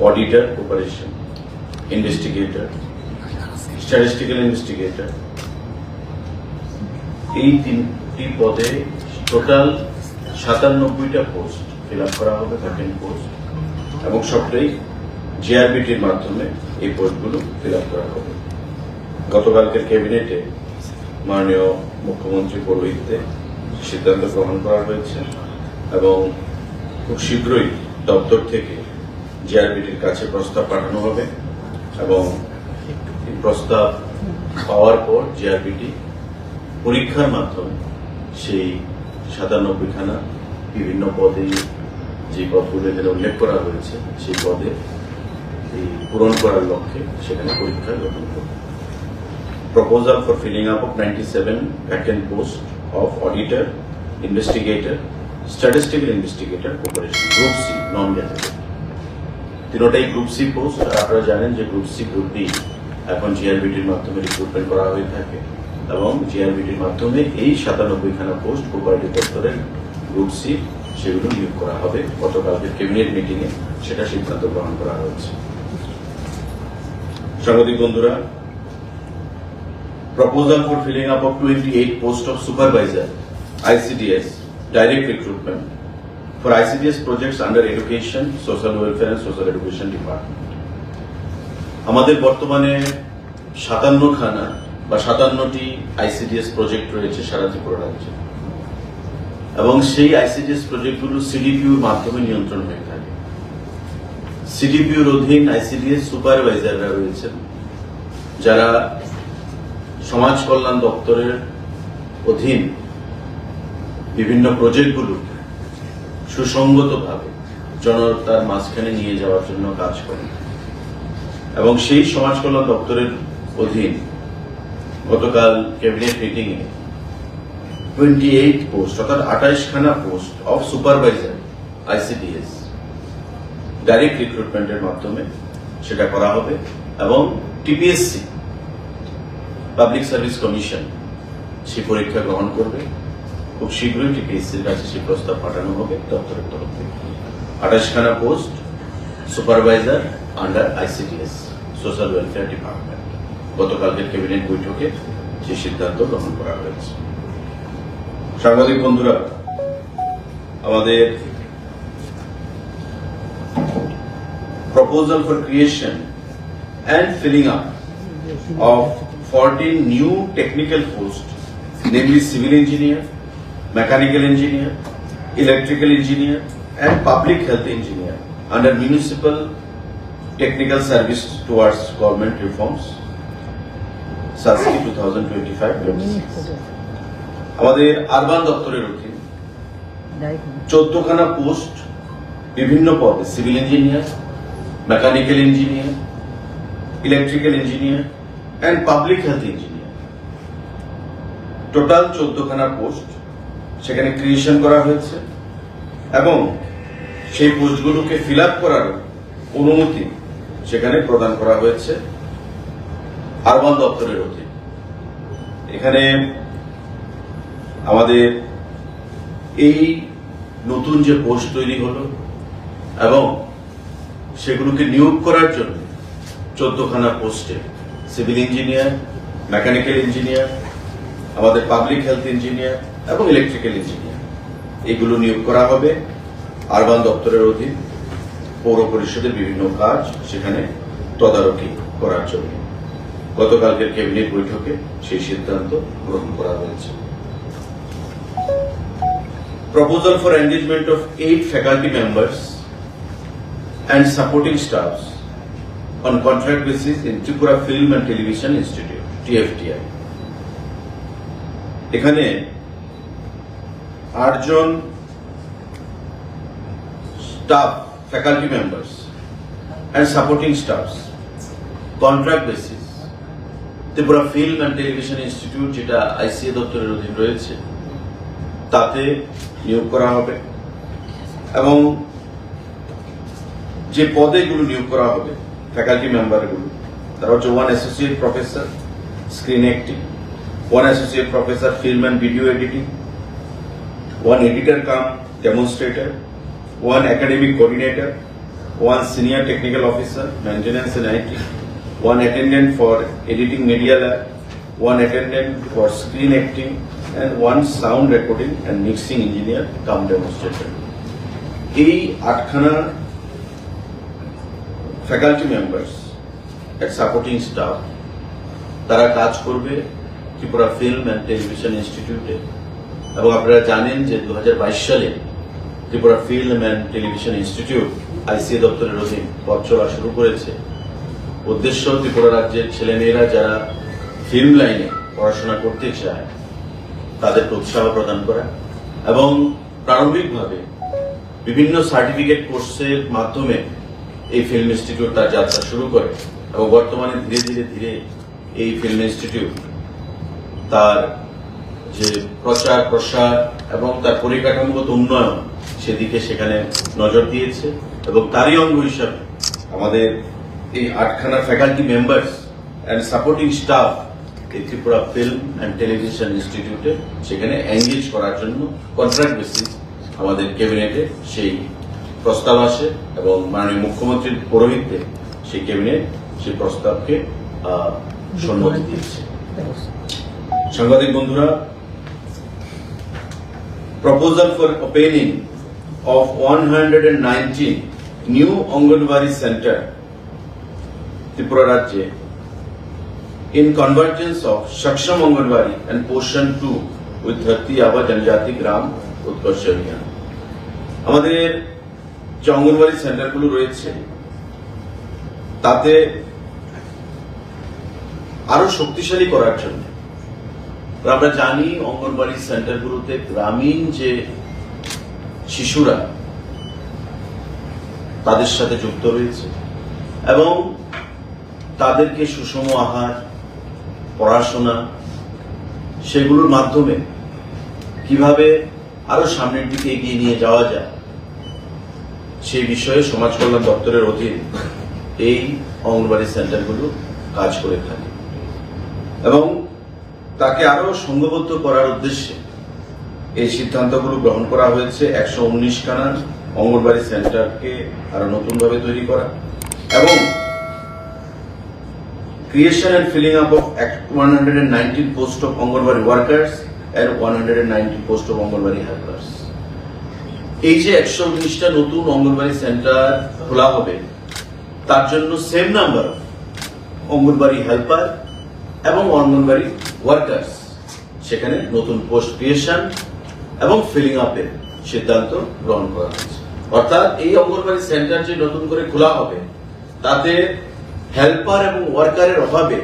Auditor operation investigator statistical investigator এই তিনটি পদে টোটাল সাতানব্বইটা পোস্ট ফিল করা হবে ভ্যাকেন্ট পোস্ট এবং সবটাই জিআরবিটির মাধ্যমে এই পোস্টগুলো ফিল করা হবে। গতকালকের ক্যাবিনেটে মাননীয় মুখ্যমন্ত্রী পৌরোহিত্যে সিদ্ধান্ত গ্রহণ করা হয়েছে, এবং খুব শীঘ্রই দপ্তর থেকে জিআরবিটির কাছে প্রস্তাব পাঠানো হবে এবং এই প্রস্তাব পাওয়ার পর জিআরবিটি পরীক্ষার মাধ্যমে সেই সাতানব্বই সাতানব্বইখানা বিভিন্ন পদে যে পদগুলো এখানে উল্লেখ করা হয়েছে সেই পদে এই পূরণ করার লক্ষ্যে সেখানে পরীক্ষা গ্রহণ করবে proposal for filling up of 97 vacant posts of auditor, investigator, statistical investigator, corporation, group C, non-gazetted. তিনোটাই গ্রুপ সি পোস্ট আর আপনারা জানেন যে গ্রুপ সি গ্রুপ ডি এখন জিআরবিটির মাধ্যমে রিক্রুটমেন্ট করা হয়ে থাকে এবং জিআরবিটির মাধ্যমে এই সাতানব্বইখানা পোস্ট কোপারেটিভ দপ্তরের গ্রুপ সি সেগুলো নিয়োগ করা হবে। গতকালকে ক্যাবিনেট মিটিংয়ে সেটা সিদ্ধান্ত গ্রহণ করা হয়েছে। সাংবাদিক বন্ধুরা proposal for filling up of 28 post of supervisor, ICDS, direct recruitment for ICDS projects under education, social welfare and social education department. আমাদের বর্তমানে সাতান্ন খানা বা সাতান্নটি আইসিডিএস প্রজেক্ট রয়েছে সারা ত্রিপুরা রাজ্যে এবং সেই আইসিডিএস প্রজেক্টগুলো সিডিপিউর মাধ্যমে নিয়ন্ত্রণ হয়ে থাকে সিডিপিউর অধীন আইসিডিএস সুপারভাইজাররা রয়েছেন যারা সমাজ কল্যাণ দপ্তরের অধীন বিভিন্ন প্রজেক্টগুলো সুসংগতভাবে জনতার মাঝখানে নিয়ে যাওয়ার জন্য কাজ করেন এবং সেই সমাজ কল্যাণ দপ্তরের অধীন গতকাল ক্যাবিনেট মিটিং এ টোয়েন্টি এইট পোস্ট অর্থাৎ আঠাইশ খানা post of supervisor ICDS direct রিক্রুটমেন্টের মাধ্যমে সেটা করা হবে এবং টিপিএসসি পাবলিক সার্ভিস কমিশন সে পরীক্ষা গ্রহণ করবে। খুব শীঘ্রই টিপিএসসির কাছে সেই প্রস্তাব পাঠানো হবে দপ্তরের তরফ থেকে। আঠাশখানা post supervisor under ICDS social welfare department. গতকালকের ক্যাবিনেট বৈঠকে সেই সিদ্ধান্ত গ্রহণ করা হয়েছে। সাংবাদিক বন্ধুরা আমাদের proposal for creation and filling up of 14 new technical posts, namely civil engineer, mechanical engineer, electrical engineer, and public health engineer under municipal technical service towards government reforms, SASKI 2025-26 আমাদের আরবান দপ্তরের অধীন চোদ্দখানা পোস্ট বিভিন্ন পদে civil engineer mechanical engineer electrical engineer and public health engineer total চোদ্দখানা post সেখানে creation করা হয়েছে এবং সেই পোস্টগুলোকে ফিল আপ করার অনুমতি সেখানে প্রদান করা হয়েছে আরবান দপ্তরের অধীন। এখানে আমাদের এই নতুন যে পোস্ট তৈরি হলো এবং সেগুলোকে নিয়োগ করার জন্য চোদ্দখানা পোস্টে সিভিল ইঞ্জিনিয়ার, মেকানিক্যাল ইঞ্জিনিয়ার, আমাদের পাবলিক হেলথ ইঞ্জিনিয়ার এবং ইলেকট্রিক্যাল ইঞ্জিনিয়ার এগুলো নিয়োগ করা হবে। আরবান দপ্তরের অধীন পৌর পরিষদের বিভিন্ন কাজ সেখানে তদারকি করার জন্য। গতকালকের ক্যাবিনেট বৈঠকে সেই সিদ্ধান্ত গ্রহণ করা হয়েছে। Proposal for engagement of eight faculty members and supporting staff on contract basis in Tripura film and television institute TFTI এখানে আটজন staff faculty members and supporting staffs contract basis Tripura film and television institute যেটা ICA দপ্তরের অধীন রয়েছে, তাতে নিয়োগ করা হবে। এবং যে পদে এগুলো নিয়োগ করা হবে ফ্যাকাল্টি মেম্বারগুলো তারা হচ্ছে one associate professor screen acting one associate professor film and video editing one editor cum demonstrator one academic coordinator one senior technical officer, maintenance and IT, one attendant for editing media lab, one attendant for screen acting, and one sound recording and mixing engineer come demonstrator. এই আটখানা faculty members এর supporting staff তারা কাজ করবে Tripura film and television ইনস্টিটিউটে এবং আপনারা জানেন যে দু হাজার বাইশ সালে Tripura film and television institute ICA দপ্তরের অধীন পথ চলা শুরু করেছে। উদ্দেশ্য ত্রিপুরা রাজ্যের ছেলেমেয়েরা যারা ফিল্ম লাইনে পড়াশোনা করতে চায়, তাদেরকে উৎসাহ প্রদান করা এবং প্রারম্ভিকভাবে বিভিন্ন সার্টিফিকেট কোর্সের মাধ্যমে এই ফিল্ম ইনস্টিটিউট তার যাত্রা শুরু করে এবং বর্তমানে ধীরে ধীরে ধীরে এই ফিল্ম ইনস্টিটিউট তার যে প্রচার, প্রসার এবং তার পরিকাঠামোগত উন্নয়ন সেদিকে সেখানে নজর দিয়েছে এবং তারই অঙ্গ হিসাবে আমাদের এই আটখানা faculty members and supporting staff এই ত্রিপুরা ফিল্ম অ্যান্ড টেলিভিশন ইনস্টিটিউটে সেখানে এঙ্গেজ করার জন্য কন্ট্রাক্ট বেসিস আমাদের ক্যাবিনেটে সেই প্রস্তাব আসে এবং মাননীয় মুখ্যমন্ত্রীর পৌরোহিত্যে সেই ক্যাবিনেট সেই প্রস্তাবকে সম্মতি দিয়েছে। সাংবাদিক বন্ধুরা proposal for opening of 119 new Anganwadi center Tripura Rajya in convergence of Shaksham Anganwadi and portion 2 with Dharti Aba Janjati Gram Utkarsh Abhiyan আমাদের যে অঙ্গনওয়াড়ি সেন্টারগুলো রয়েছে তাতে আরও শক্তিশালী করার জন্য আমরা জানি অঙ্গনবাড়ি সেন্টারগুলোতে গ্রামীণ যে শিশুরা তাদের সাথে যুক্ত রয়েছে এবং তাদেরকে সুষম আহার, পড়াশোনা সেগুলোর মাধ্যমে কীভাবে আরও সামনের দিকে এগিয়ে নিয়ে যাওয়া যায় সেই বিষয়ে সমাজ কল্যাণ দপ্তরের অধীন এই অঙ্গনবাড়ি সেন্টারগুলো কাজ করে থাকে। এবং তাকে আরও সংঘবদ্ধ করার উদ্দেশ্যে এই সিদ্ধান্তগুলো গ্রহণ করা হয়েছে একশো উনিশ খানা অঙ্গনবাড়ি সেন্টারকে আরও নতুনভাবে তৈরি করা এবং creation and filling up of act 119 post of Anganwadi workers and 119 post of Anganwadi helpers. এই যে একশো উনিশটা নতুন অঙ্গনবাড়ি সেন্টার খোলা হবে, তার জন্য সেম নাম্বার অঙ্গনবাড়ি হেল্পার এবং অঙ্গনবাড়ি ওয়ার্কার্স সেখানে নতুন পোস্ট ক্রিয়েশন এবং ফিলিং আপের সিদ্ধান্ত গ্রহণ করা হয়েছে। অর্থাৎ এই অঙ্গনবাড়ি সেন্টার যে নতুন করে খোলা হবে, তাতে হেল্পার এবং ওয়ার্কারের অভাবে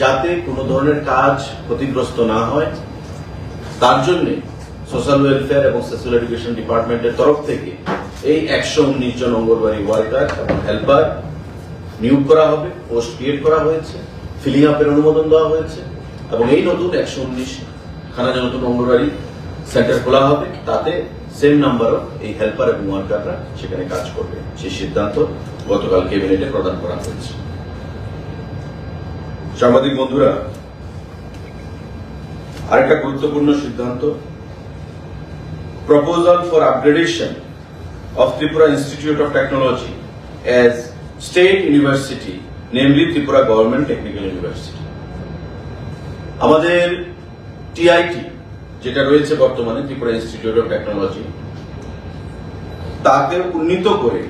যাতে কোনো ধরনের কাজ ক্ষতিগ্রস্ত না হয়, তার জন্য সোশ্যাল ওয়েলফেয়ার এবং সোশ্যাল এডুকেশন ডিপার্টমেন্টের তরফ থেকে এই একশো উনিশ জন অঙ্গনবাড়ি ওয়ার্কার এবং হেল্পার নিয়োগ করা হবে পোস্ট ক্রিয়েট করা হয়েছে। ফিলিং আপের অনুমোদন দেওয়া হয়েছে এবং এই নতুন একশো উনিশ খানা যে নতুন অঙ্গনবাড়ি সেন্টার খোলা হবে। তাতে সেম নাম্বারও এই হেল্পার এবং ওয়ার্কাররা সেখানে কাজ করবে। সেই সিদ্ধান্ত গতকাল ক্যাবিনেটে প্রদান করা হয়েছে। সাংবাদিক বন্ধুরা আরেকটা গুরুত্বপূর্ণ সিদ্ধান্ত proposal for upgradation of Tripura Institute of Technology as state university, namely Tripura Government technical university আমাদের টিআইটি যেটা রয়েছে বর্তমানে ত্রিপুরা ইনস্টিটিউট অফ টেকনোলজি তাকে উন্নীত করে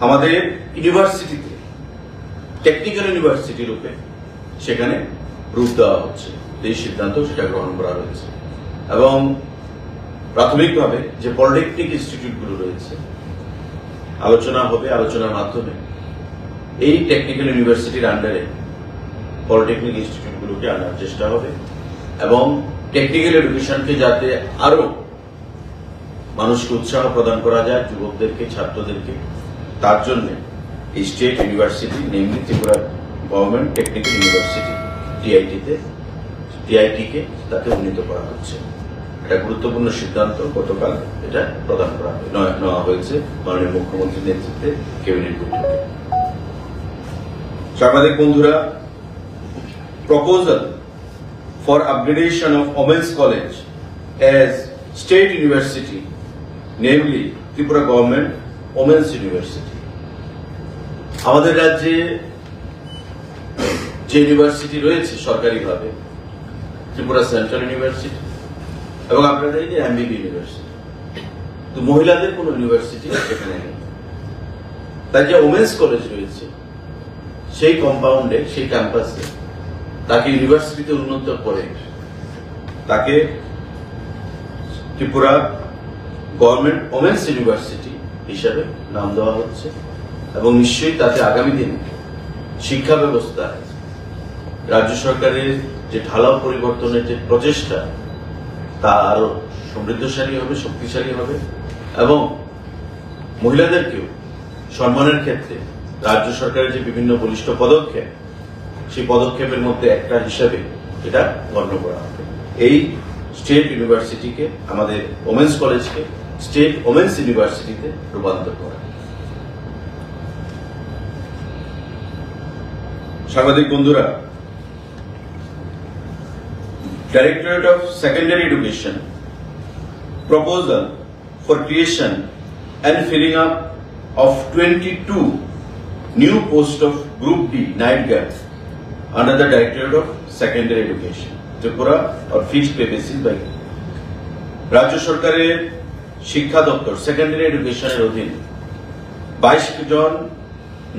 আমাদের ইউনিভার্সিটিতে টেকনিক্যাল ইউনিভার্সিটি রূপে সেখানে রূপ দেওয়া হচ্ছে এই সিদ্ধান্ত সেটা গ্রহণ করা হয়েছে। এবং প্রাথমিকভাবে যে পলিটেকনিক ইনস্টিটিউটগুলো রয়েছে, আলোচনা হবে আলোচনার মাধ্যমে এই টেকনিক্যাল ইউনিভার্সিটির আন্ডারে পলিটেকনিক ইনস্টিটিউটগুলোকে আনার চেষ্টা হবে এবং টেকনিক্যাল এডুকেশনকে যাতে আরও মানুষকে উৎসাহ প্রদান করা যায়, যুবকদেরকে, ছাত্রদেরকে, তার জন্য এই state university namely Tripura government technical university টিআইটিতে টিআইটিকে তাতে উন্নীত করা হচ্ছে। এটা গুরুত্বপূর্ণ সিদ্ধান্ত, গতকাল এটা প্রদান করা নেওয়া হয়েছে মাননীয় মুখ্যমন্ত্রীর নেতৃত্বে, ক্যাবিনেট বৈঠকে। সাংবাদিক বন্ধুরা proposal for upgradation of women's college as state university namely Tripura government women's university আমাদের রাজ্যে যে ইউনিভার্সিটি রয়েছে সরকারিভাবে, ত্রিপুরা সেন্ট্রাল ইউনিভার্সিটি এবং আপনারা এই যে এমবিবি ইউনিভার্সিটি তো মহিলাদের কোনো ইউনিভার্সিটি সেখানে নেই। তার যে ওমেন্স কলেজ রয়েছে সেই কম্পাউন্ডে সেই ক্যাম্পাসে তাকে ইউনিভার্সিটিতে উন্নত করে তাকে ত্রিপুরা গভর্নমেন্ট ওমেন্স ইউনিভার্সিটি হিসাবে নাম দেওয়া হচ্ছে এবং নিশ্চয়ই তাতে আগামী দিনে শিক্ষা ব্যবস্থায় রাজ্য সরকারের যে ঢালাও পরিবর্তনের যে প্রচেষ্টা, তা আরও সমৃদ্ধশালী হবে, শক্তিশালী হবে এবং মহিলাদেরকেও সম্মানের ক্ষেত্রে রাজ্য সরকারের যে বিভিন্ন বলিষ্ঠ পদক্ষেপ, সেই পদক্ষেপের মধ্যে একটা হিসাবে এটা গণ্য করা হবে। এই স্টেট ইউনিভার্সিটিকে, আমাদের ওমেন্স কলেজকে, স্টেট ওমেন্স ইউনিভার্সিটিতে রূপান্তর করা। সাংবাদিক বন্ধুরা directorate of secondary education proposal for creation and filling up of 22 new posts of Group D night guard under the Directorate of Secondary Education, Tripura or fixed pay basis by রাজ্য সরকারের শিক্ষা দপ্তর secondary এডুকেশনের অধীন বাইশ জন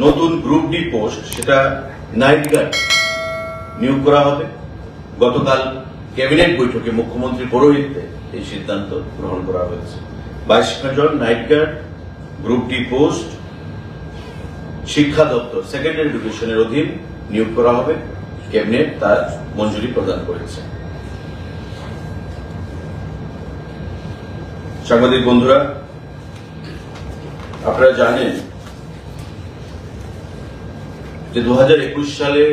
নতুন group D post সেটা নাইট গার্ড নিয়োগ করা হবে। গতকাল ক্যাবিনেট বৈঠকে মুখ্যমন্ত্রী পৌরোহিত্যে এই সিদ্ধান্ত গ্রহণ করা হয়েছে। বাইশ জন night guard group D post শিক্ষা দপ্তর সেকেন্ডারি এডুকেশনের অধীন নিয়োগ করা হবে। ক্যাবিনেট তার মঞ্জুরি প্রদান করেছে। সাংবাদিক বন্ধুরা, আপনারা জানেন যে দু হাজার একুশ সালে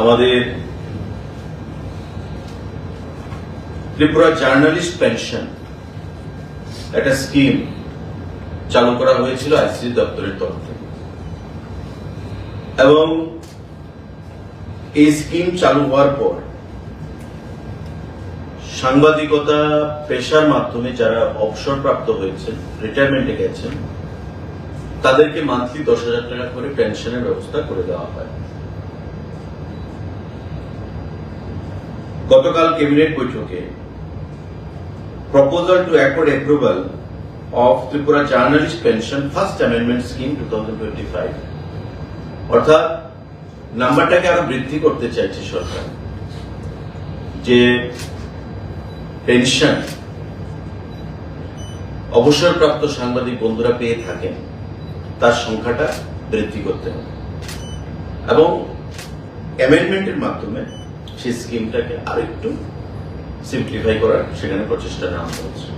আমাদের ত্রিপুরা জার্নালিস্ট পেনশন, একটা স্কিম চালু করা হয়েছিল আইসিসি দপ্তরের তরফ থেকে। এবং এই স্কিম চালু হওয়ার পর সাংবাদিকতা, পেশার মাধ্যমে যারা অবসর অবসরপ্রাপ্ত হয়েছেন রিটায়ারমেন্টে গেছেন, তাদেরকে মান্থলি দশ হাজার টাকা করে পেনশনের ব্যবস্থা করে দেওয়া হয়। গতকাল ক্যাবিনেট বৈঠকে proposal to accord approval of Tripura Journalist Pension First Amendment Scheme 2025 অর্থাৎ নাম্বারটাকে আরও বৃদ্ধি করতে চাইছে সরকার। যে পেনশন অবসরপ্রাপ্ত সাংবাদিক বন্ধুরা পেয়ে থাকেন, তার সংখ্যাটা বৃদ্ধি করতে হবে। এবং অ্যামেন্ডমেন্টের মাধ্যমে সেই স্কিমটাকে আরেকটু সিম্পলিফাই করার সেখানে প্রচেষ্টা নেওয়া হয়েছে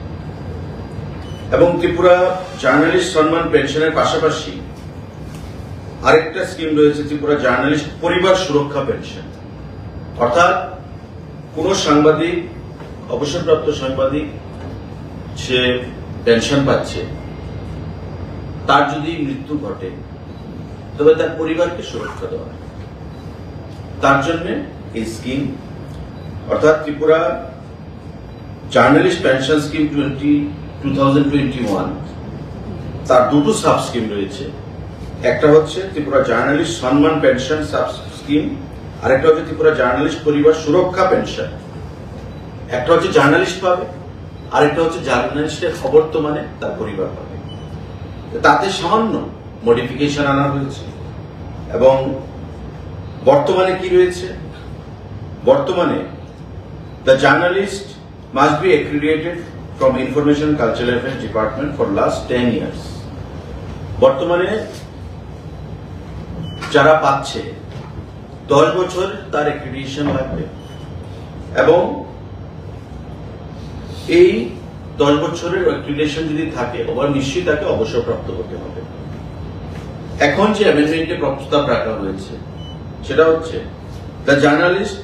এবং ত্রিপুরা জার্নালিস্ট সম্মান পেনশনের পাশাপাশি আরেকটা স্কিম রয়েছে, ত্রিপুরা জার্নালিস্ট পরিবার সুরক্ষা পেনশন। অর্থাৎ কোন সাংবাদিক, অবসরপ্রাপ্ত সাংবাদিক, সে পেনশন পাচ্ছে। তার যদি মৃত্যু ঘটে, তবে তার পরিবারকে সুরক্ষা দেওয়া তার জন্য এই স্কিম, অর্থাৎ Tripura journalist pension scheme twenty two তার দুটো সাব স্কিম রয়েছে। একটা হচ্ছে ত্রিপুরা জার্নালিস্ট সম্মান পেনশন সাব স্কিম আরেকটা হচ্ছে ত্রিপুরা জার্নালিস্ট পরিবার সুরক্ষা পেনশন একটা হচ্ছে জার্নালিস্ট পাবে, আরেকটা হচ্ছে জার্নালিস্টের অবর্তমানে তার পরিবার পাবে। তাতে সামান্য মডিফিকেশন আনা হয়েছে। এবং বর্তমানে কি রয়েছে? বর্তমানে the journalist must be accredited from information cultural affairs department for last ten years বর্তমানে যারা পাচ্ছে, দশ বছর তার অ্যাক্রিডিটেশন লাগবে। এবং এই দশ বছরের অ্যাক্রিডিটেশন যদি থাকে ওবার নিশ্চয়ই তাকে অবসরপ্রাপ্ত হতে হবে। এখন যে অ্যামেন্ডমেন্টে প্রস্তাব রাখা হয়েছে, সেটা হচ্ছে the journalist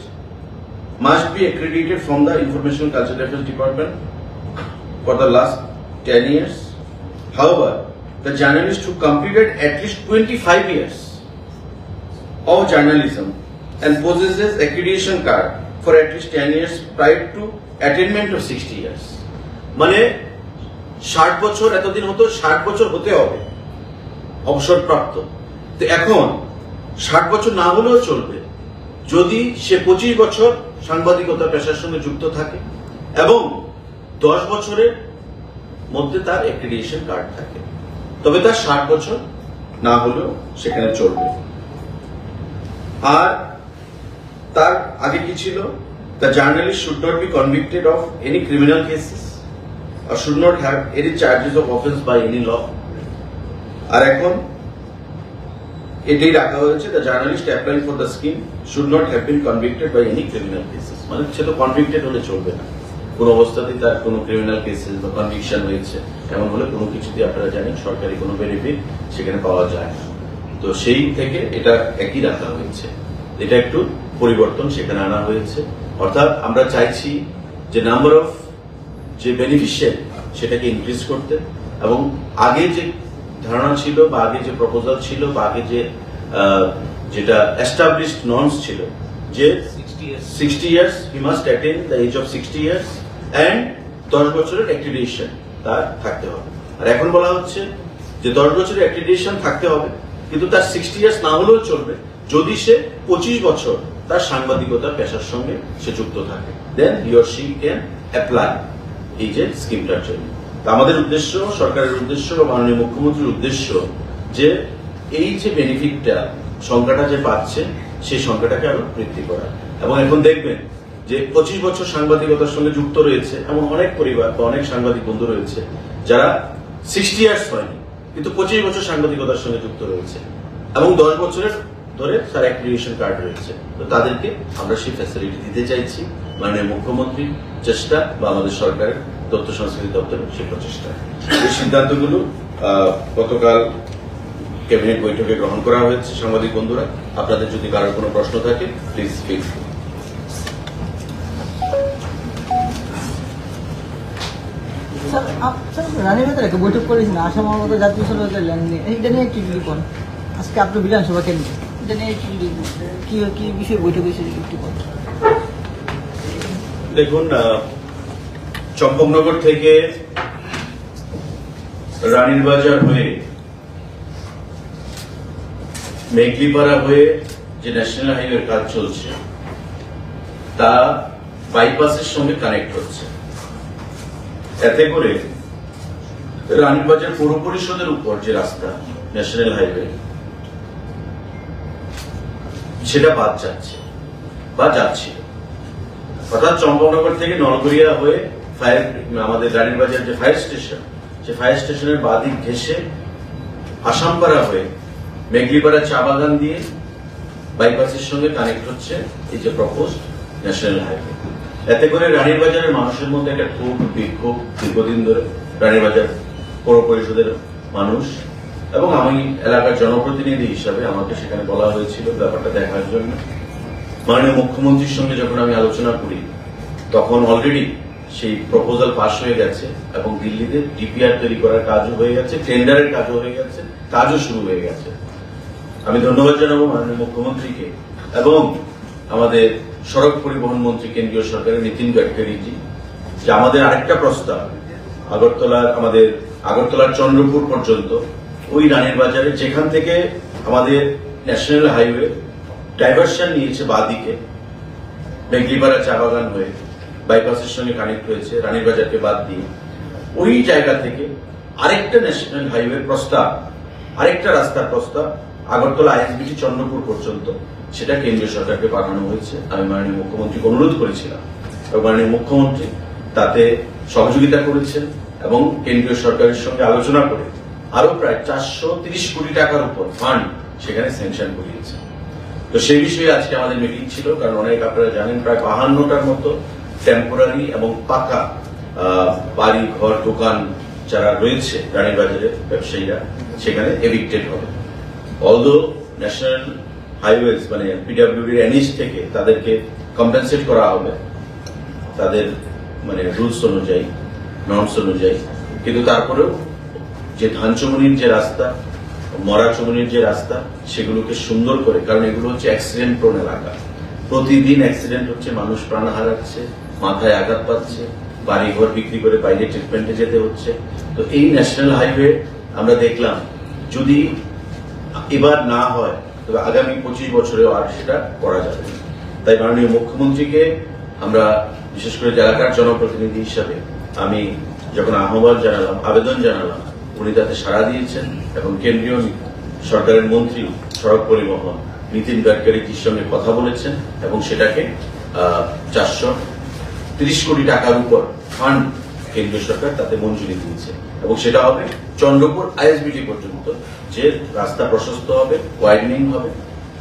must be accredited from the Information Cultural Affairs Department for the last 10 years. However, the journalist who completed at least 25 years of journalism and possesses accreditation card for at least 10 years prior to attainment of 60 years. মানে ষাট বছর এতদিন হতো ষাট বছর হতে হবে অবসরপ্রাপ্ত তো এখন ষাট বছর না হলেও চলবে যদি সে পঁচিশ বছর সাংবাদিকতা পেশার সঙ্গে যুক্ত থাকে এবং দশ বছরের মধ্যে তার অ্যাক্রিডিয়েশন কার্ড থাকে। তবে তার ষাট বছর না হলেও সেখানে চলবে। আর তার আগে কি ছিল? The journalist should not be convicted of any criminal cases R should not have any charges of offense by any law. আর এখন এটাই রাখা হয়েছে the journalist apply for the scheme should not have been convicted by any criminal cases মানে সে তো convicted হলে চলবে না। কোন অবস্থাতেই তার কোনো ক্রিমিনাল কেসেস বা কনভিকশন হয়েছে এমন হলে কোনো কিছুতেই আপনারা জানেন সরকারি কোনো বেনিফিট সেখানে পাওয়া যায় না। তো সেই থেকে এটা একই রাখা হয়েছে। এটা একটু পরিবর্তন সেখানে আনা হয়েছে। অর্থাৎ আমরা চাইছি যে নাম্বার অফ যে বেনিফিশিয়ারি সেটাকে ইনক্রিজ করতে এবং আগে যে ধারণা ছিল বা আগে যে প্রপোজাল ছিল বা আগে যে যেটা এস্টাবলিশড নর্মস ছিল যে sixty years he must attain the age of sixty years and দশ বছরের অ্যাক্রিডিয়েশন তার থাকতে হবে। আর এখন বলা হচ্ছে যে দশ বছরের অ্যাক্রিডিয়েশন থাকতে হবে, কিন্তু তার সিক্সটি ইয়ার্স না হলেও চলবে, যদি সে পঁচিশ বছর তার সাংবাদিকতার পেশার সঙ্গে সে যুক্ত থাকে। Then your she can apply এই যে স্কিমটার জন্য। আমাদের উদ্দেশ্য, সরকারের উদ্দেশ্য মাননীয় মুখ্যমন্ত্রীর উদ্দেশ্য যে এই যে বেনিফিটটা সংখ্যাটা যে পাচ্ছে, সেই সংখ্যাটাকে আরও বৃদ্ধি করা। এবং এখন দেখবেন যে পঁচিশ বছর সাংবাদিকতার সঙ্গে যুক্ত রয়েছে, এমন অনেক পরিবার বা অনেক সাংবাদিক বন্ধু রয়েছে যারা সিক্সটি ইয়ার্স হয়নি, কিন্তু পঁচিশ বছর সাংবাদিকতার সঙ্গে যুক্ত রয়েছে। এবং দশ বছরের ধরে তার অ্যাক্রিডিয়েশন কার্ড রয়েছে। তো তাদেরকে আমরা সেই ফ্যাসিলিটি দিতে চাইছি। মাননীয় মুখ্যমন্ত্রীর চেষ্টা বা আমাদের সরকারের তথ্য সংস্কৃতি দপ্তরের সেই প্রচেষ্টা। এই সিদ্ধান্তগুলো গতকাল ক্যাবিনেট বৈঠকে গ্রহণ করা হয়েছে সাংবাদিক বন্ধুরা। আপনাদের যদি কারোর কোনো প্রশ্ন থাকে প্লিজ ফিল স্যার আসাম মতো জাতীয় সরকারের ল্যান্ড এইটা নিয়ে। কোন? আজকে আপনার বিধানসভা এটা নিয়ে কি বিষয়ে বৈঠক হয়েছে একটু দেখুন চম্পকনগর থেকে রানীর বাজার হয়ে মেঘলিপাড়া হয়ে যে ন্যাশনাল হাইওয়ের কাজ চলছে, তা বাইপাসের সঙ্গে কানেক্ট হচ্ছে। এতে করে রানীবাজার পৌর পরিষদের উপর যে রাস্তা ন্যাশনাল হাইওয়ে সেটা বাদ যাচ্ছে, বা যাচ্ছে। অর্থাৎ চম্পকনগর থেকে নলগড়িয়া হয়ে ফায়ার আমাদের রানীবাজার যে ফায়ার স্টেশন সে ফায়ার স্টেশনের বাদিক ঘেসে আসামপাড়া হয়ে মেঘলিপাড়া চা বাগান দিয়ে বাইপাসের সঙ্গে কানেক্ট হচ্ছে এই যে প্রপোজ ন্যাশনাল হাইওয়ে এতে করে রানীর বাজারের মানুষের মধ্যে একটা খুব বিক্ষোভ দীর্ঘদিন ধরে রানীর বাজার পৌর পরিষদের মানুষ এবং আমি এলাকার জনপ্রতিনিধি হিসাবে আমাকে সেখানে বলা হয়েছিল ব্যাপারটা দেখার জন্য। মাননীয় মুখ্যমন্ত্রীর সঙ্গে যখন আমি আলোচনা করি, তখন অলরেডি সেই প্রপোজাল পাশ হয়ে গেছে এবং দিল্লিতে ডিপিআর তৈরি করার কাজও হয়ে গেছে টেন্ডারের কাজও হয়ে গেছে, কাজও শুরু হয়ে গেছে। আমি ধন্যবাদ জানাব মাননীয় মুখ্যমন্ত্রীকে এবং আমাদের সড়ক পরিবহন মন্ত্রী কেন্দ্রীয় সরকারের নীতিন গাডকারিজি যে আমাদের আরেকটা প্রস্তাব, আগরতলার, আমাদের আগরতলার চন্দ্রপুর পর্যন্ত, ওই রানীর বাজারে যেখান থেকে আমাদের ন্যাশনাল হাইওয়ে ডাইভার্সন নিয়েছে বাদিকে মেঘলিপাড়া চা বাগান হয়ে বাইপাসের সঙ্গে কানেক্ট হয়েছে রানীর বাজারকে বাদ দিয়ে, ওই জায়গা থেকে আরেকটা ন্যাশনাল হাইওয়ে প্রস্তাব, আরেকটা রাস্তার প্রস্তাব আগরতলা আইএসবিটি চন্দ্রপুর পর্যন্ত। সেটা কেন্দ্রীয় সরকারকে পাঠানো হয়েছে। আমি মাননীয় মুখ্যমন্ত্রীকে অনুরোধ করেছিলাম। এবং মাননীয় মুখ্যমন্ত্রী তাতে সহযোগিতা করেছেন এবং কেন্দ্রীয় সরকারের সঙ্গে আলোচনা করে আরও প্রায় চারশো তিরিশ কোটি টাকার উপর ফান্ড সেখানে স্যাংশন করিয়েছে তো সেই বিষয়ে আজকে আমাদের মিটিং ছিল, কারণ অনেক আপনারা জানেন, প্রায় বাহান্নটার মতো টেম্পোরারি এবং পাকা বাড়ি, ঘর, দোকান যারা রয়েছে রানীর বাজারে ব্যবসায়ীরা, সেখানে এভিক্টেড হবে। অলদো ন্যাশনাল হাইওয়েজ মানে পিডাব্লিউডির এনএইচ থেকে তাদেরকে কম্পেনসেট করা হবে। তাদের মানে রুলস অনুযায়ী নর্মস অনুযায়ী। কিন্তু তারপরেও যে ধান চমনির যে রাস্তা মরা চমনির যে রাস্তা, সেগুলোকে সুন্দর করে, কারণ এগুলো হচ্ছে অ্যাক্সিডেন্ট প্রোন এলাকা। প্রতিদিন অ্যাক্সিডেন্ট হচ্ছে, মানুষ প্রাণ হারাচ্ছে, মাথায় আঘাত পাচ্ছে বাড়ি ঘর বিক্রি করে বাইরে ট্রিটমেন্টে যেতে হচ্ছে। তো এই ন্যাশনাল হাইওয়ে আমরা দেখলাম, যদি এবার না হয় তবে আগামী পঁচিশ বছরেও আর সেটা করা যাবে না। তাই মাননীয় মুখ্যমন্ত্রীকে আমরা বিশেষ করে এলাকার জনপ্রতিনিধি হিসাবে আমি যখন আহ্বান জানালাম, আবেদন জানালাম, উনি তাতে সাড়া দিয়েছেন এবং কেন্দ্রীয় সরকারের মন্ত্রী সড়ক পরিবহন নীতিন গাডকারিজির সঙ্গে কথা বলেছেন এবং সেটাকে চারশো তিরিশ কোটি টাকার উপর ফান্ড কেন্দ্রীয় সরকার তাতে মঞ্জুরি দিয়েছে। এবং সেটা হবে চন্দ্রপুর আইএসবিটি পর্যন্ত যে রাস্তা প্রশস্ত হবে ওয়াইডনিং হবে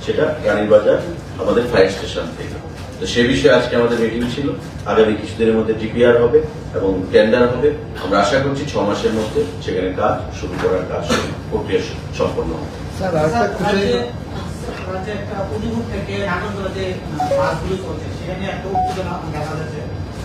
সেটা রানীর বাজার আমাদের ফায়ার স্টেশন থেকে। তো সে বিষয়ে আজকে আমাদের মিটিং ছিল। আগামী কিছুদিনের মধ্যে ডিপিআর হবে এবং টেন্ডার হবে। আমরা আশা করছি ছ মাসের মধ্যে সেখানে কাজ শুরু করার কাজ প্রক্রিয়া সম্পন্ন হবে। একটা থেকে নাটকগুলো যে বাসগুলো চলছে সেটা একটা উত্তেজনা দেখা যাচ্ছে।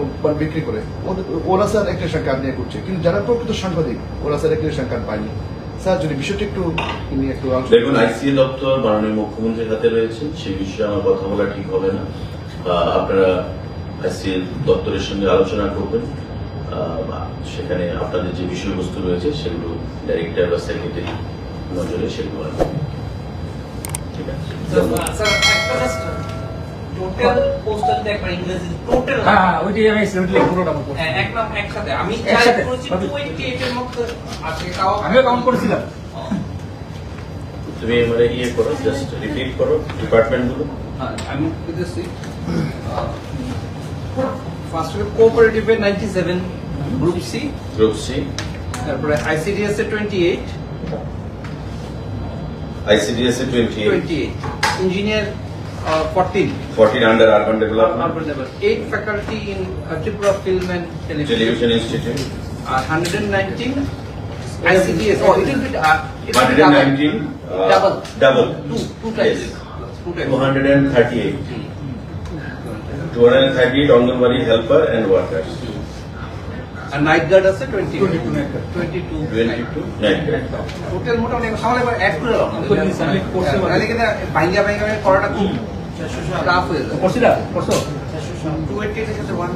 মানে বিক্রি করে। ওদের- ওরা স্যার একটা সংখ্যা নিয়ে করছে কিন্তু যারা প্রকৃত সাংবাদিক ওরা স্যার একটা সংখ্যা পায়নি। স্যার যদি বিষয়টি একটু নিয়ে একটু দেখুন আইসিএ দপ্তর মাননীয় মুখ্যমন্ত্রীর হাতে রয়েছে। সেই বিষয়ে আমার কথা বলা ঠিক হবে না। আপনারা আইসিএ দপ্তরের সঙ্গে আলোচনা করবেন। আহ, সেখানে আপনাদের যে বিষয়বস্তু রয়েছে সেগুলো ডাইরেক্টর বা সেক্রেটারি নজরে সেগুলো আসবে। ঠিক আছে? টোটাল পোস্টাল দেখবেন ইংরেজি টোটাল হ্যাঁ হ্যাঁ ওইটাই আমি সিলেক্টলি পুরোটা করছি। এক নাম একসাথে। আমি চাই করেছি 28 এর মধ্যে আছে তাও আমিও কাউন্ট করেছিলাম। তুমি মানে ইয়ে করো জাস্ট রিপিট করো ডিপার্টমেন্ট হ্যাঁ, আমি দিতেছি first কোঅপারেটিভে ninety seven group C group C তারপরে আইসিডিএস এ twenty eight ICDS A twenty twenty eight engineer fourteen fourteen under urban development eight faculty in Tripura film and television television institute R hundred nineteen ICDS O it is hundred and nineteen double double two two times two times 238 238 anganwadi helper and workers আর night guard আছে twenty 22 night guard. Twenty two 22 night total মোটামুটি সামনে এবার add করে দাও। তাহলে কিন্তু বাইঙ্গা বাইঙ্গা করাটা খুব টাফ হয়ে যায় করছিলা করছ টু এইটি এর সাথে ওয়ান